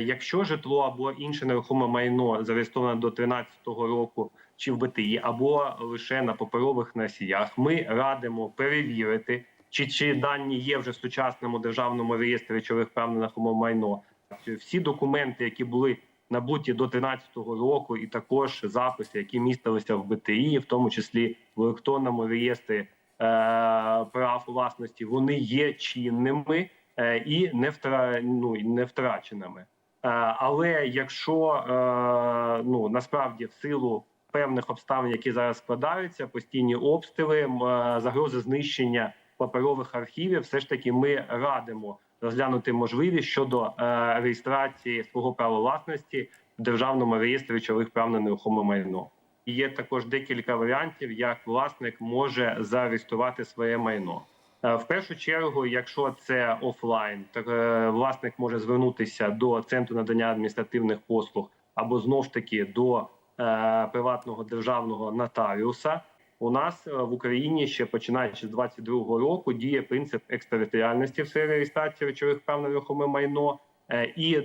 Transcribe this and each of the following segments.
Якщо житло або інше нерухоме майно зареєстроване до 2013 року чи в БТІ, або лише на паперових носіях, ми радимо перевірити, чи, чи дані є вже в сучасному державному реєстрі речових прав на нерухоме майно. Всі документи, які були набуті до 2013 року, і також записи, які містилися в БТІ, в тому числі в електронному реєстрі е, прав власності, вони є чинними е, і не втра... ну, не втраченими. Е, але якщо е, ну насправді в силу певних обставин, які зараз складаються, постійні обстріли, е, загрози знищення паперових архівів, все ж таки ми радимо розглянути можливість щодо реєстрації свого права власності в державному реєстрі речових прав на нерухоме майно. Є також декілька варіантів, як власник може зареєструвати своє майно. Е, В першу чергу, якщо це офлайн, то е, власник може звернутися до центру надання адміністративних послуг або знов ж таки до е, приватного державного нотаріуса. У нас в Україні ще починаючи з 22 року діє принцип екстериторіальності в сфері реєстрації речових прав на нерухоме майно, і е,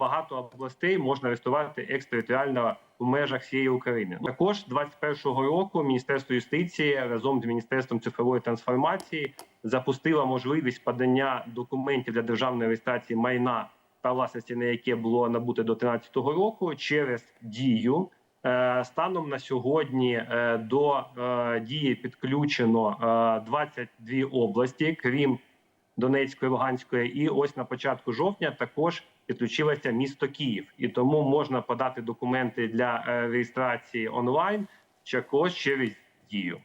багато областей можна реєструвати екстериторіально в межах всієї України. Також 21-го року Міністерство юстиції разом з міністерством цифрової трансформації запустило можливість подання документів для державної реєстрації майна та власності, на яке було набуте до 2013 року, через дію. Е, Станом на сьогодні е, до е, дії підключено е, 22 області, крім Донецької, Луганської, і ось на початку жовтня також підключилося місто Київ, і тому можна подати документи для е, реєстрації онлайн також через дію.